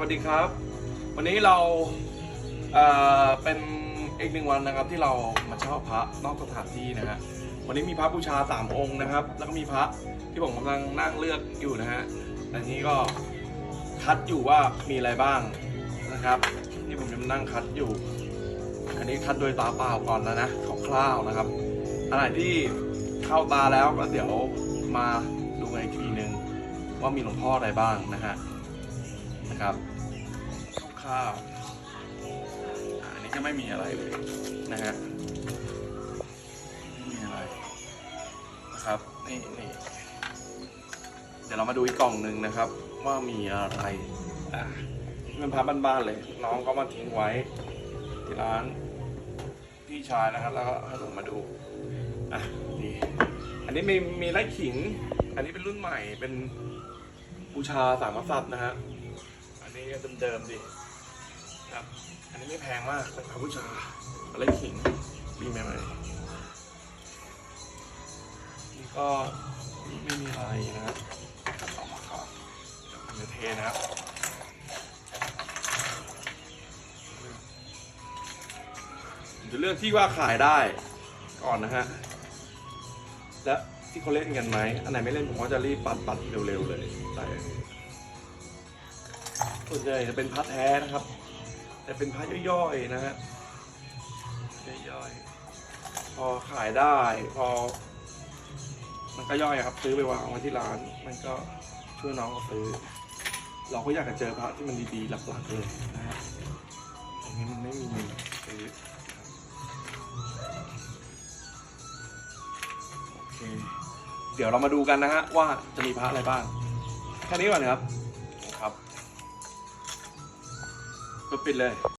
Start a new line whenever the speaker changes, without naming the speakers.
วัสดีครับ วันนี้เราเอ่อเป็นอีกหนึ่งวันนะครับที่เรามาเช่าพระนอกสถานที่นะฮะวันนี้มีพระบูชาสามองค์นะครับ แล้วก็มีพระที่ผมกำลังนั่งเลือกอยู่นะฮะอันนี้ก็คัดอยู่ว่ามีอะไรบ้างนะครับที่ผมจะนั่งคัดอยู่ อันนี้คัดโดยตาเปล่าก่อนแล้วนะคร่าวๆนะครับอะไรที่เข้าตาแล้วก็เดี๋ยวมาดูกันอีกทีหนึ่งว่ามีหลวงพ่ออะไรบ้างนะฮะ นะครับคร่าวอันนี้ก็ไม่มีอะไรเลยนะฮะไม่มีอะไรนะครับนี่นี่เดี๋ยวเรามาดูอีกกล่องหนึ่งนะครับ ว่ามีอะไรอะเป็นพาบ้านๆเลย น้องก็มาทิ้งไว้ที่ร้านพี่ชายนะครับ แล้วก็ให้ผมมาดูอะนี่อันนี้มีมีไร่ขิง อันนี้เป็นรุ่นใหม่เป็นบูชาสามกษัตริย์นะฮะ นนี้เดิมๆดิครับ อันนี้ไม่แพงมากเป็นพระบูชาอะไรขิงดีไหมไหมนี่ก็ไม่มีอะไรนะครับเอามาก่อนเดี๋ยวผมจะเทนะครับผมจะเลือกที่ว่าขายได้ก่อนนะฮะ และที่เขาเล่นกันไหม อันไหนไม่เล่นผมก็จะรีบปัดปัดๆเร็วๆเลยใส่อันนี้ ส่วนใหญ่จะเป็นพระแท้นะครับ แต่เป็นพระย่อยๆนะฮะย่อยๆพอขายได้พอ มันก็ย่อยอะครับ ซื้อไปวางไว้ที่ร้าน มันก็ช่วยน้องเขาซื้อ เราก็อยากจะเจอพระที่มันดีๆหลักๆเลยนะฮะอันนี้มันไม่มีซื้อครับโอเคเดี๋ยวเรามาดูกันนะฮะว่าจะมีพระอะไรบ้าง แค่นี้ก่อนครับ Papilé.